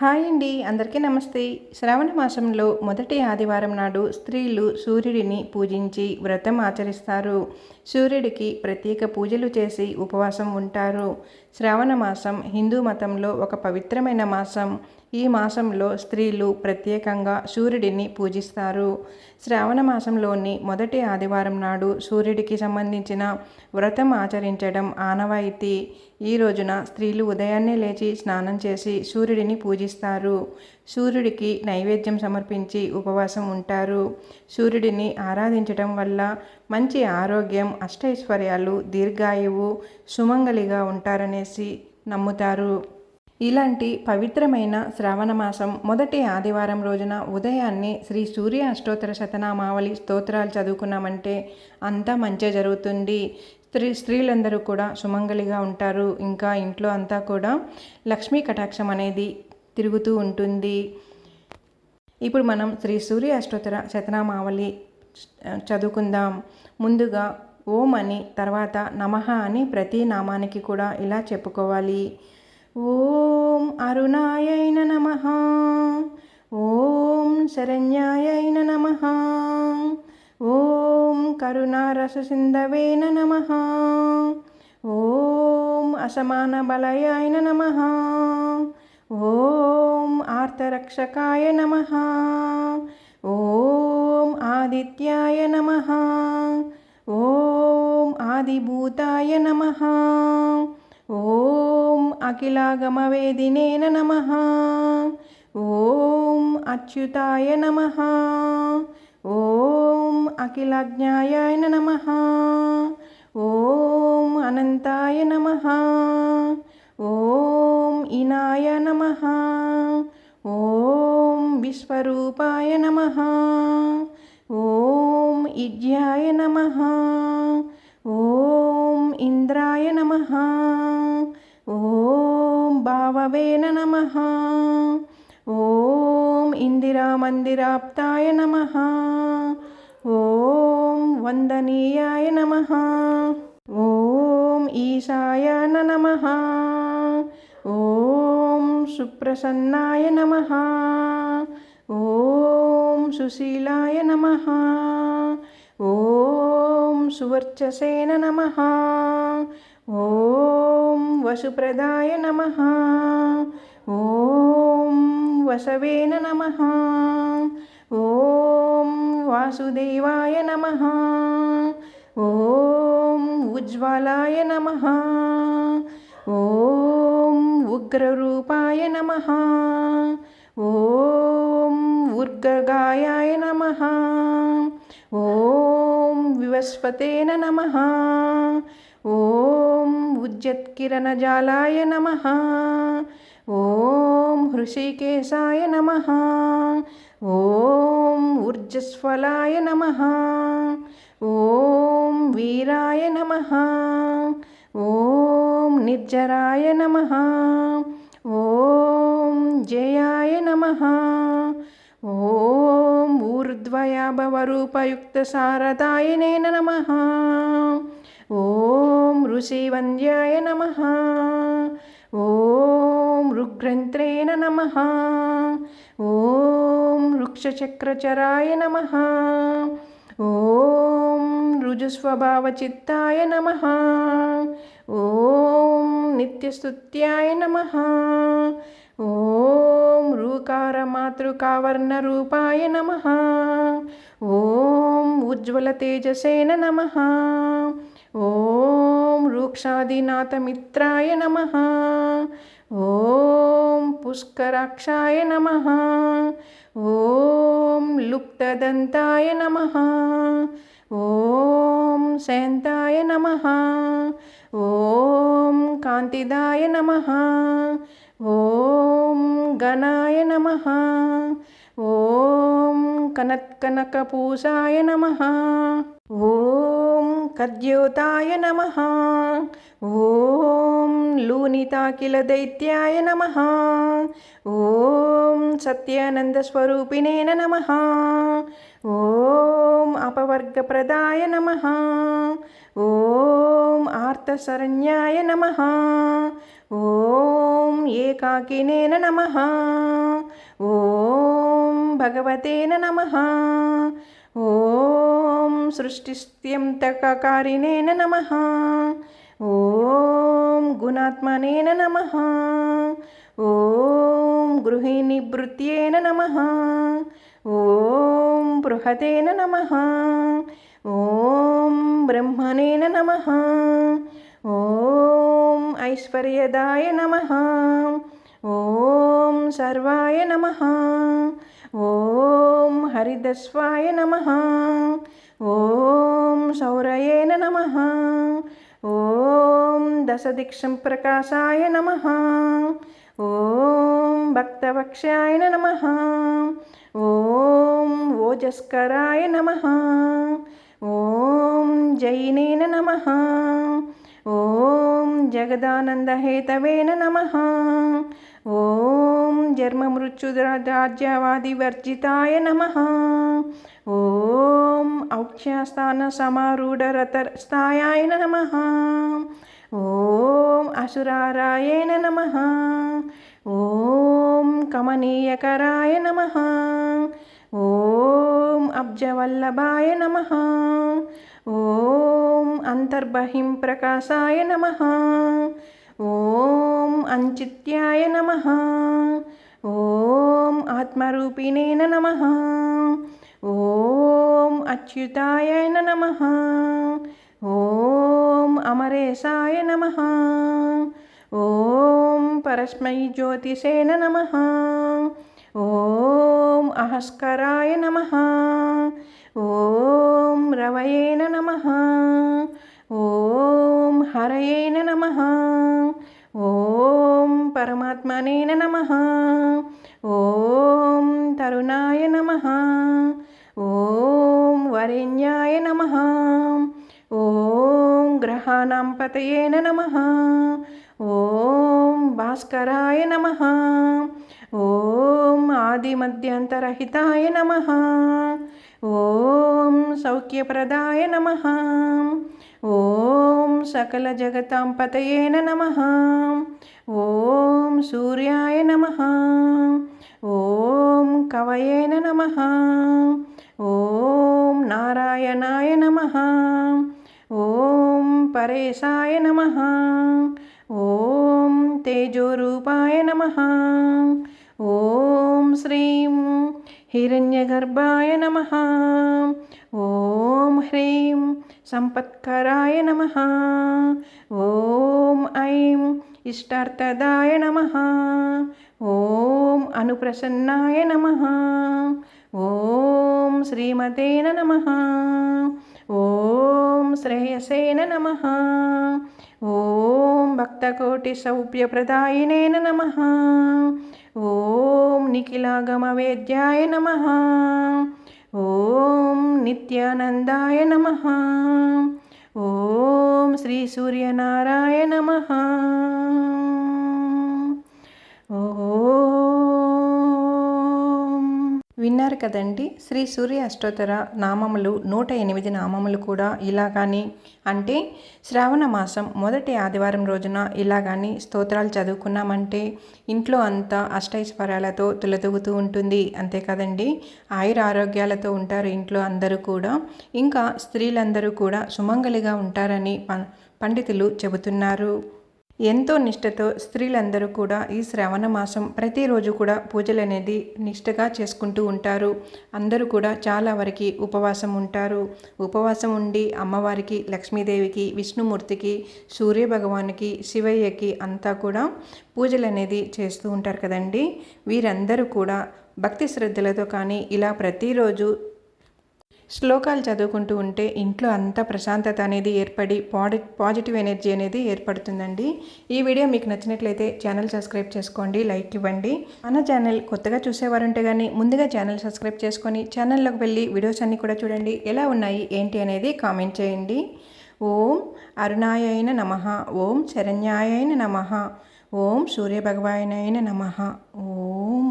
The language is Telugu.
హాయ్ అండి అందరికీ నమస్తే. శ్రావణ మాసంలో మొదటి ఆదివారం నాడు స్త్రీలు సూర్యుడిని పూజించి వ్రతం ఆచరిస్తారు. సూర్యుడికి ప్రత్యేక పూజలు చేసి ఉపవాసం ఉంటారు. శ్రావణ మాసం హిందూ మతంలో ఒక పవిత్రమైన మాసం. ఈ మాసంలో స్త్రీలు ప్రత్యేకంగా సూర్యుడిని పూజిస్తారు. శ్రావణ మాసంలోని మొదటి ఆదివారం నాడు సూర్యుడికి సంబంధించిన వ్రతం ఆచరించడం ఆనవాయితీ. ఈ రోజున స్త్రీలు ఉదయాన్నే లేచి స్నానం చేసి సూర్యుడిని పూజిస్తారు. సూర్యుడికి నైవేద్యం సమర్పించి ఉపవాసం ఉంటారు. సూర్యుడిని ఆరాధించడం వల్ల మంచి ఆరోగ్యం అష్టైశ్వర్యాలు దీర్ఘాయువు సుమంగలిగా ఉంటారనేసి నమ్ముతారు. ఇలాంటి పవిత్రమైన శ్రావణ మాసం మొదటి ఆదివారం రోజున ఉదయాన్నే శ్రీ సూర్య అష్టోత్తర శతనామావళి స్తోత్రాలు చదువుకున్నామంటే అంతా మంచి జరుగుతుంది. స్త్రీ స్త్రీలందరూ కూడా సుమంగలిగా ఉంటారు. ఇంకా ఇంట్లో అంతా కూడా లక్ష్మీ కటాక్షం అనేది తిరుగుతూ ఉంటుంది. ఇప్పుడు మనం శ్రీ సూర్య అష్టోత్తర శతనామావళి చదువుకుందాం. ముందుగా ఓం అని తర్వాత నమః అని ప్రతి నామానికి కూడా ఇలా చెప్పుకోవాలి. ఓం అరుణాయైన నమ. ఓం శరణ్యాయైన నమ. ఓం కరుణారససింధవేన నమ. ఓం అసమానబలయాయ నమ. ఓం ఆర్తరక్షకాయ నమ. ఓం ఆదిత్యాయ నమ. ఓం ఆదిభూతాయ నమ. ఓం అఖిలాగమవేదినేన నమ. ఓం అచ్యుతాయ నమ. ఓం అఖిలజ్ఞాయాయ నమ. ఓం అనంతాయ నమ. ఓం ఇనాయ నమ. ఓం విశ్వరూపాయ నమ. ఓం ఇజ్యాయ నమ. ఓం ఇంద్రాయ నమ. ఓం భావవేన నమ. ఓం ఇందిరామందిరాప్తాయ నమ. ఓం వందనీయాయ నమ. ఓం ఈశాయాన నమ. ఓం సుప్రసన్నాయ నమ. ఓం సుశీలాయ నమ. ఓం సువర్చసేన నమ. ఓం వసుప్రదాయ నమ. ఓం వసవేన నమ. ఓం వాసుదేవాయ నమ. ఓం ఉజ్వలాయ నమ. ఓం ఉగ్రరూపాయ నమ. ఓం ఉర్గగాయాయ నమ. ఓం వివస్వతేన నమ. ఓం ఉజ్జత్కిరణజాలాయ నమ. ఓం హృషికేశాయ నమ. ఓం ఊర్జస్వలాయ నమ. ఓం వీరాయ నమ. ఓం నిర్జరాయ నమ. ఓం జయాయ నమ. ఓం ఊర్ధ్వయాభవరూపయుక్త సారదాయనే నమ. ఓం ఋషివంద్యాయ నమ. ఓం రుగ్రంత్రేణ నమ. ఓం వృక్షచక్రచరాయ నమ. ఓం రుజుస్వభావచిత్తాయ నమ. ఓం నిత్యస్తుత్యాయ నమ. ఓం రూకారమాతృకావర్ణరూపాయ నమ. ఓం ఉజ్వలతేజసేన నమ. ఓం వృక్షాదినాథమిత్రాయ నమ. ఓం పుష్కరాక్షాయ నమ. ఓం లుప్తదంతాయ నమ. ఓం శాంతాయ నమ. ఓం కాంతిదాయ నమ. ఓం గణాయ నమ. ఓం కనత్కనకపూసాయ నమ. ఓం కద్యోతాయ నమ. ఓం లూనితాకిల దైత్యాయ నమ. ఓం సత్యానందస్వరూపిణేన నమ. ఓం అపవర్గప్రదాయ నమ. ఓం ఆర్తశరణ్యాయ నమ. ఓం ఏకాకినేన నమ. ఓం భగవతేన నమ. ఓం సృష్టిస్త్యంతకారిణేన నమ. ఓం గుణాత్మనేన నమ. ఓం గృహిణిభృత్యేన నమ. ఓం బృహతేన నమ. ఓం బ్రహ్మణేన నమ. ఓం ఐశ్వర్యదాయ నమ. ఓం సర్వాయ నమ. ఓం హరిదస్వాయ నమ. ఓం సౌరయేన నమ. ఓం దశదిక్షం ప్రకాశాయ నమ. ఓం భక్తవక్ష్యాయ నమ. ఓం ఓజస్కరాయ నమ. ఓం జైనేన నమ. ఓం జగదానందహేతవేన నమ. ఓం జన్మమృత్యురాజ్యవాదివర్జితాయ నమ. ఓం ఔక్ష్యాస్థాన ఔక్ష్యస్థానసమారూఢరతస్థాయాయ నమ. ఓం అసురారాయణ నమ. ఓం కమనీయకరాయ నమ. ఓం అబ్జవల్లభాయ నమ. ఓం అంతర్బహిం ప్రకాశాయ నమ. ఓం అంచిత్యాయ నమ. ఓం ఆత్మరూపిణేన నమ. ఓం అచ్యుతాయ నమ. ఓం అమరేశాయ నమ. ఓం పరస్మై జ్యోతిషేన నమ. ఓం అహస్కరాయ నమ. ఓం రవయేన నమ. ఓం హరయేన నమ. ఓం పరమాత్మనేన నమ. ఓం తరుణాయ నమ. ఓం వరేణ్యాయ నమ. ఓం గ్రహాణం పతయేన నమ. ఓం భాస్కరాయ నమ. ఓం ఆదిమధ్యంతరహితాయ నమ. ఓం సౌఖ్యప్రదాయ నమ. ఓం సకల జగతాం పతయేన నమ. ఓం సూర్యాయ నమ. ఓం కవయేన నమ. ఓం నారాయణాయ నమ. ఓం పరేశాయ నమ. ఓం తేజోరూపాయ నమ. ఓం శ్రీం హిరణ్యగర్భాయ నమ. ఓం హ్రీం సంపత్కరాయ నమ. ఓం ఐం ఇష్టార్థదాయ నమ. ఓం అనుప్రసన్నాయ నమ. ఓం శ్రీమతేన నమ. ఓం శ్రేయసేన నమ. ఓం భక్తకోటి సౌభ్యప్రదాయినేన నమ. ఓం నిఖిలాగమవేద్యాయ నమ. ఓం నిత్యానందాయ నమ. ఓం శ్రీ సూర్యనారాయణ నమ. ఓ విన్నారు కదండి. శ్రీ సూర్య అష్టోత్తర నామములు నూట ఎనిమిది నామములు కూడా ఇలా కానీ అంటే శ్రావణ మాసం మొదటి ఆదివారం రోజున ఇలా కానీ స్తోత్రాలు చదువుకున్నామంటే ఇంట్లో అంతా అష్టైశ్వర్యాలతో తులతూగుతూ ఉంటుంది. అంతే కదండి. ఆయుర ఆరోగ్యాలతో ఉంటారు ఇంట్లో అందరూ కూడా. ఇంకా స్త్రీలందరూ కూడా సుమంగలిగా ఉంటారని పండితులు చెబుతున్నారు. ఎంతో నిష్టతో స్త్రీలందరూ కూడా ఈ శ్రావణ మాసం ప్రతిరోజు కూడా పూజలు అనేది నిష్టగా చేసుకుంటూ ఉంటారు. అందరూ కూడా చాలా వరకు ఉపవాసం ఉంటారు. ఉపవాసం ఉండి అమ్మవారికి లక్ష్మీదేవికి విష్ణుమూర్తికి సూర్య భగవానికి శివయ్యకి అంతా కూడా పూజలు అనేది చేస్తూ ఉంటారు కదండి. వీరందరూ కూడా భక్తి శ్రద్ధలతో కానీ ఇలా ప్రతిరోజు శ్లోకాలు చదువుకుంటూ ఉంటే ఇంట్లో అంతా ప్రశాంతత అనేది ఏర్పడి పాడి పాజిటివ్ ఎనర్జీ అనేది ఏర్పడుతుందండి. ఈ వీడియో మీకు నచ్చినట్లయితే ఛానల్ సబ్స్క్రైబ్ చేసుకోండి లైక్ ఇవ్వండి. మన ఛానల్ కొత్తగా చూసేవారుంటే కానీ ముందుగా ఛానల్ సబ్స్క్రైబ్ చేసుకొని ఛానల్లోకి వెళ్ళి వీడియోస్ అన్నీ కూడా చూడండి. ఎలా ఉన్నాయి ఏంటి అనేది కామెంట్ చేయండి. ఓం అరుణాయైన నమ ఓం శరణ్యాయైన నమ ఓం సూర్యభగవాయనైన నమ ఓం